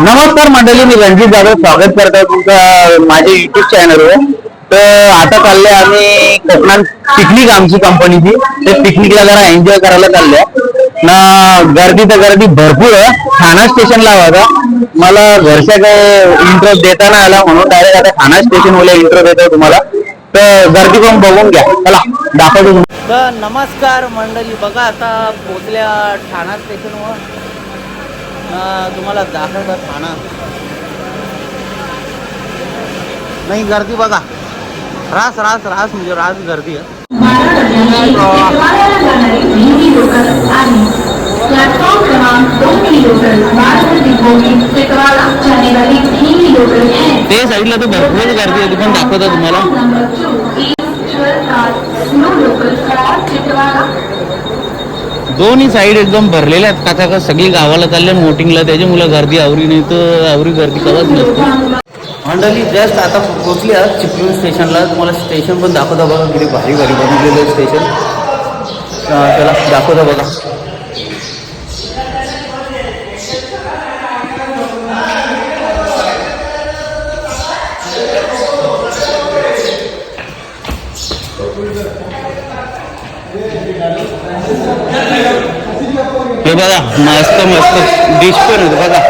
नमस्कार मंडळी मी रणजित जाधव स्वागत करतो तुमचं माझ्या युट्यूब चॅनलवर तर आता चालले आम्ही कोकणात पिकनिक आमची कंपनीची. ते पिकनिकला जरा एन्जॉय करायला चालले ना गर्दी तर गर्दी भरपूर आहे. ठाणा स्टेशनला होता. मला घरच्या काही इंटरेस्ट देता नाही आला म्हणून डायरेक्ट आता ठाणा स्टेशन वाले इंटरेस्ट देतो तुम्हाला. तर गर्दी पण बघून घ्या. चला दाखवतो तर नमस्कार मंडळी बघा आता पोचल्या ठाणा स्टेशनवर तुम्हाला दाखवतात ठाणा नाही गर्दी बघा. रास रास रास म्हणजे रास गर्दी आहे. ते साईडला तर भरपूर गर्दी आहे पण दाखवतो तुम्हाला. दोन्ही साईड एकदम भरलेल्या आहेत. काचा का सगळी गावाला चालले मोटिंगला त्याची मुलं गर्दी आवरी नाही तर आवरी गर्दी कवाच नसते. मंडळी जस्ट आता पोहोचली आहे चिपळूण स्टेशनला. तुम्हाला स्टेशन पण दाखवता बघा किती भारी भारी बनवलेलं आहे स्टेशन. त्याला दाखवता बघा. हे बघा मस्त मस्त डिश पण होतं बघा.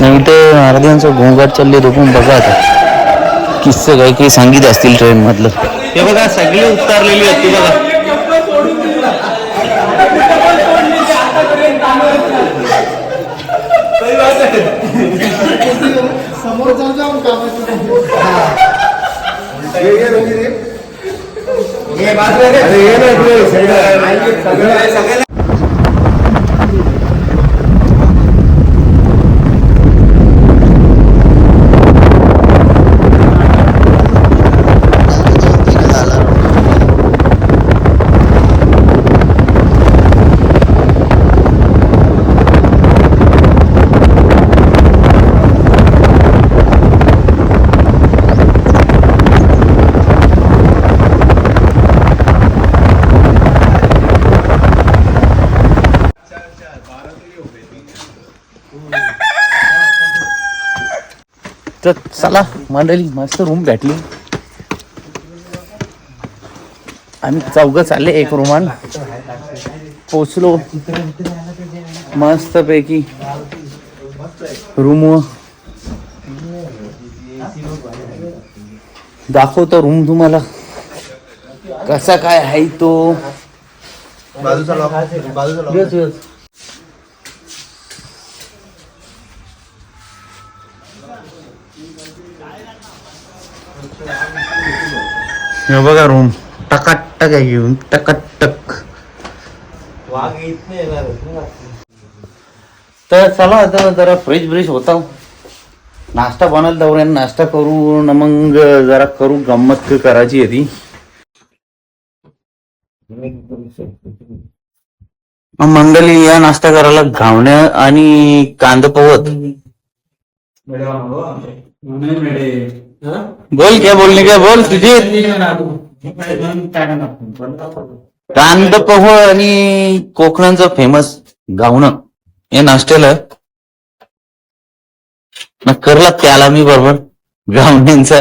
नाही तर महाराजांचं घोंगाट चालले तो पण बघा आता. किस्से काही काही सांगित असतील ट्रेन मधलं. हे बघा सगळी उतारलेली होती बघा. Ahí तर चला मंडळी मस्त रूम भेटली. आम्ही चौघ चालले एक रूमान पोचलो. मस्त पैकी रूम दाखवतो रूम तुम्हाला. कसा काय आहे तो? येस, बघा रूम टकाटक आहे घेऊन टकाटक. तर चला आता जरा फ्रेश ब्रेश होता. नाश्ता बनल दौऱ्यान नाश्ता करू न मग जरा करू गंमत करायची आहे ती. मंडळी या नाश्ता करायला घावण्या आणि कांदा पवत बोल क्या बोलने का बोल तुझे कांद पोह आणि कोकणांचं फेमस गावणं. हे नाश्त्याला ना करला त्याला मी बरोबर. गावण्यांचा.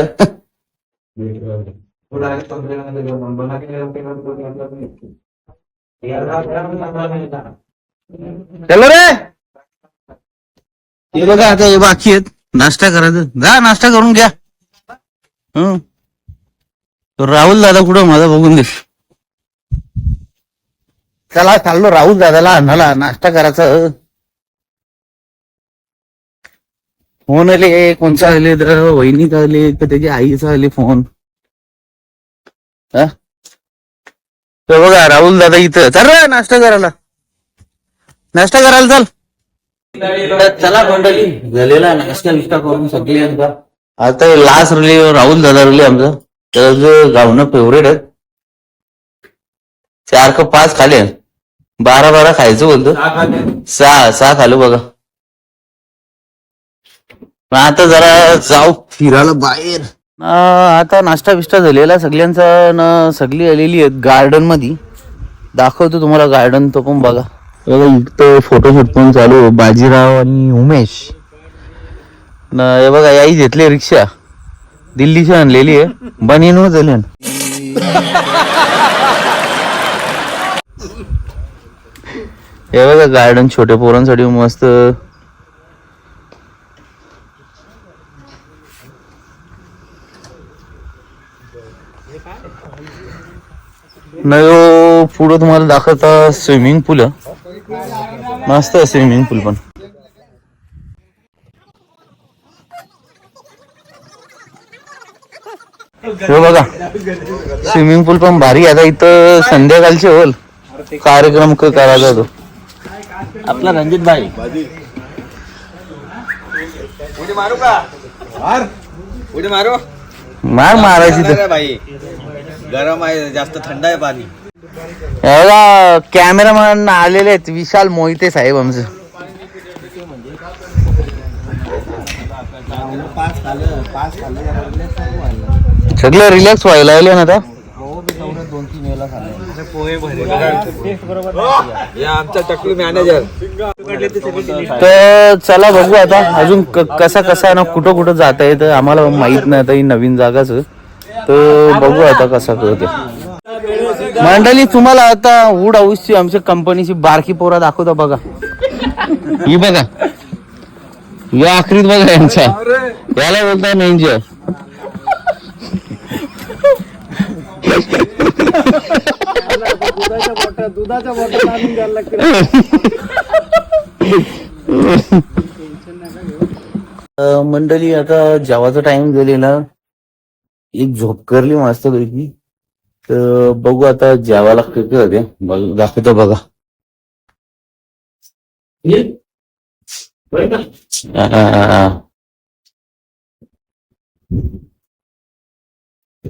चलो रे. हे बघा आता हे बाकी आहेत. नाश्ता करायचं जा नाश्ता करून घ्या. तो राहुल दादा कुठं माझा बघून दे चला चाललो राहुल दादाला आणायला नाश्ता करायचा. फोन आले कोणचा आले तर? वहिनीचा आले तर त्याच्या आईचा आले फोन? हा? तर बघा राहुल दादा इथं. चल रे नाश्ता करायला. नाश्ता करायला चल. चला मंडळी झालेला नाश्ता बिष्टा करून सगळे आता लास्ट रले राहुल दादा रले आमचं. त्याचं गावणं फेवरेट आहे चार का पाच खाले बारा बारा खायचं बोलतो. सहा सहा खालो बघा. मग आता जरा जाऊ. फिरायला बाहेर. आता नाश्ता बिष्टा झालेला. सगळ्यांचा न सगळी आलेली आहेत गार्डनमध्ये दाखवतो तुम्हाला गार्डन तो पण बघा. फोटोशूट पण चालू. बाजीराव आणि उमेश. न हे बघा याही घेतली रिक्षा. दिल्लीची आणलेली आहे. बनीन झाली हे बघा गार्डन छोट्या पोरांसाठी मस्त. नयो पुढं तुम्हाला दाखवता स्विमिंग पूल मस्त स्विमिंग पूल पण. हे बघा. स्विमिंग पूल पण भारी आता इथं संध्याकाळचे होल. कार्यक्रम क- करायचा तो आपला रणजित भाई. उडी मारू का? मार. उडी मारू? मार मारायची तर. भाई. गरम आहे जास्त थंड आहे पाणी. हे बघा कॅमेरामॅन आलेले आहेत. विशाल मोहिते साहेब आमचे. पाच पाच सगळं रिलॅक्स व्हायला लागले ना आता. मॅनेजर तर चला बघू आता अजून क- कसा कसा आहे ना कुठं कुठं जाता येतं आम्हाला माहीत नाही आता ही नवीन जागाच. तर बघू आता कसा करते मंडळी तुम्हाला आता वूड हाऊसची आमच्या कंपनीची बारकी पोरा दाखवता बघा. ही बघा. या आखरीत बघा यांच्या याला बोलताय मेंजर अ, मंडळी आता जेवाचा टाइम झालेला एक झोप करली मस्त पैकी. तर बघू आता जेवा किती होते. बघ दाखवतो बघा. आ, हे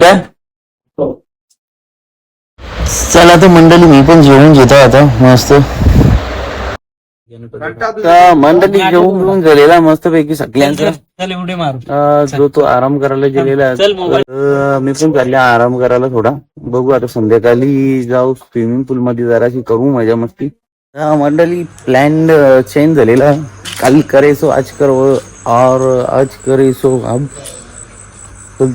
काय? चला तर मंडळी मी पण जेवून घेतो आता मस्त. तर मंडळी जेवून घेऊन झालेला मस्त पैकी सगळ्यांचा. चल उडी मारू. अं, जो तो आराम करायला गेलेला आहे. चल मोबाईल. तर मी पण चालले आराम करायला थोडा. बघू आता संध्याकाळी जाऊ स्विमिंग पूल मध्ये जराशी करू मजा मस्ती. मंडळी प्लॅन चेंज झालेला. काल करे सो आज कर और आज करी सो अब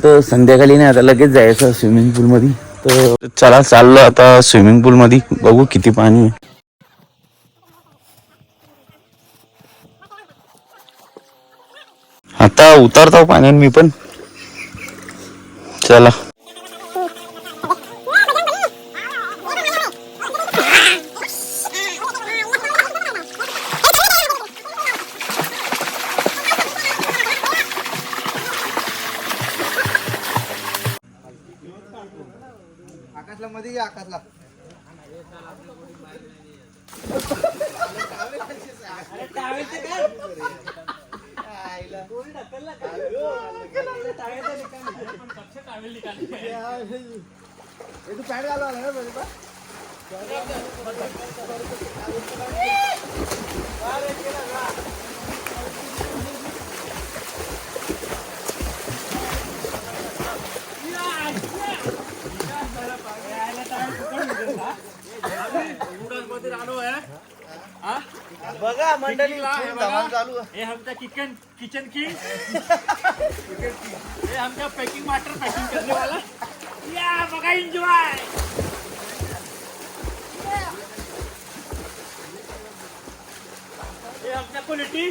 तर संध्याकाळी नाही आता लगेच जायचं स्विमिंग पूल मध्ये तर चला चाललो आता स्विमिंग पूल मध्ये बघू किती पाणी आहे. आता उतरतो पाण्यात मी पण. चला. तू पॅन्ट घालवा ना रे बघा मंडळी धमाल चालू आहे. हे आमचा किचन किचन किंग हे आमचा पॅकिंग वाटर पॅकिंग करने वाला या बघा एन्जॉय हे आमच्या क्वालिटी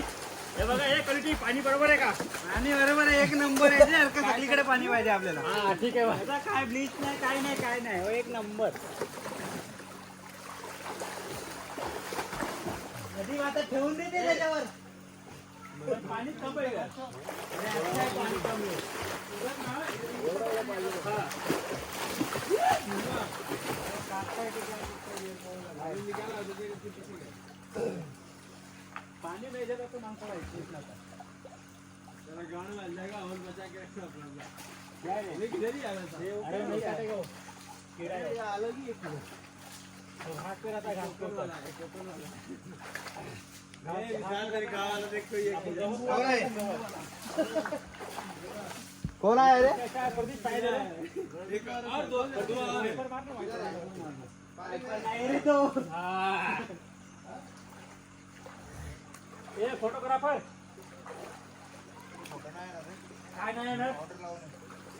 हे बघा हे क्वालिटी पाणी बरोबर आहे का? आणि बरोबर आहे, एक नंबर आहे जे का सगळीकडे पाणी पाहिजे आपल्याला. हा ठीक आहे बघा. काय ब्लीच नाही काय नाही काय नाही. हो एक नंबर. कोण आहे रे फोटोग्राफर काय नाही येणार अरे जायला कोण आहे रे? फोटोग्राफर काय नाही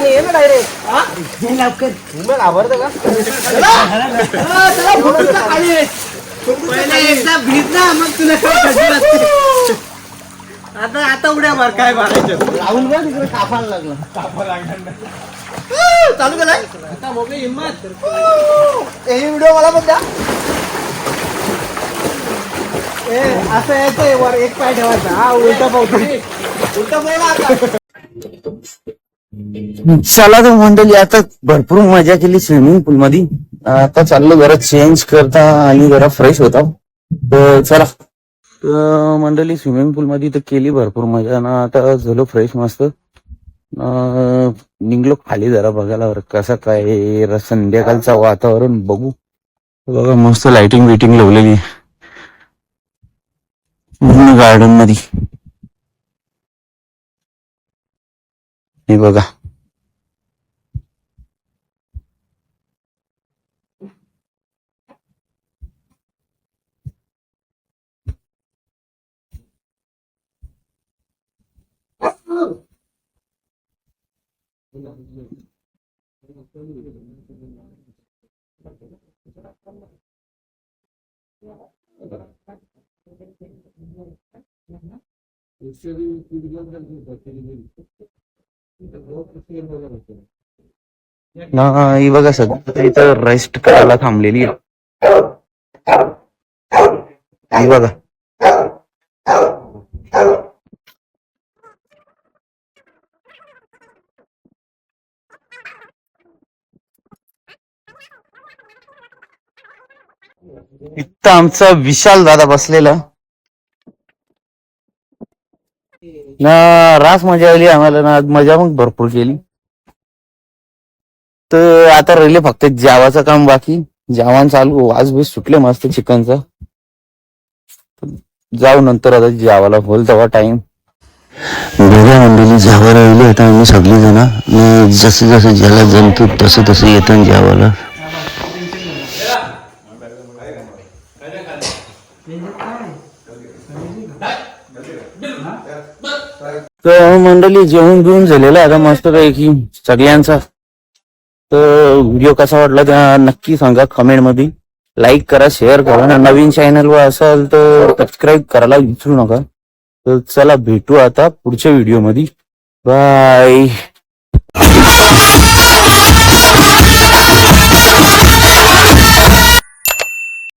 ये ना डायरेक्ट लवकर आवडतं का? पहिले एकदा भिज ना मग तुला काय आता आता उड्या मार काय मारायचं? राहुल बघ तिकडे कापायला लागला. चालू केलाय? आता मोकळी हिंमत. हे व्हिडिओ मला पण द्या. ए असं यायचंय वर एक पाय ठेवायचा. हा उलटा पावतो उलटा बोला आता. चला तर मंडळी आता भरपूर मजा केली स्विमिंग पूल मध्ये आता चाललो जरा चेंज करता आणि जरा फ्रेश होता. तर चला. तर मंडळी स्विमिंग पूल मध्ये तर केली भरपूर मजा. ना आता झालो फ्रेश मस्त. निघलो खाली जरा बघायला कसं काय संध्याकाळचं वातावरण बघू. बघा मस्त लाइटिंग बिटिंग लावलेली गार्डनमध्ये हे बघा ना ही बघा सध्या इथं रेस्ट करायला थांबलेली आहे. बघा इथं आमचा विशाल दादा बसलेला ना रास मजा आली आम्हाला ना आज मजा मग भरपूर केली. तर आता राहिले फक्त जेवाचं काम बाकी. जेवण चालू आज बी सुटले मस्त चिकनचा. जाऊ नंतर आता जेवायला होईल तेव्हा टाइम वेगळ्या मंडळी जेवायला राहिले आता आम्ही सगळी जण आणि जसं जसं ज्याला जमतो तसं तसं येतं जेवायला. तर मंडळी जेवण घेऊन झालेलं आहे. आता मस्त पैकी सगळ्यांचा. तर व्हिडिओ कसा वाटला त्या नक्की सांगा कमेंटमध्ये लाईक करा शेअर करा. ना नवीन चॅनल वर असाल तर सबस्क्राईब करायला विसरू नका. तर चला भेटू आता पुढच्या व्हिडिओमध्ये. बाय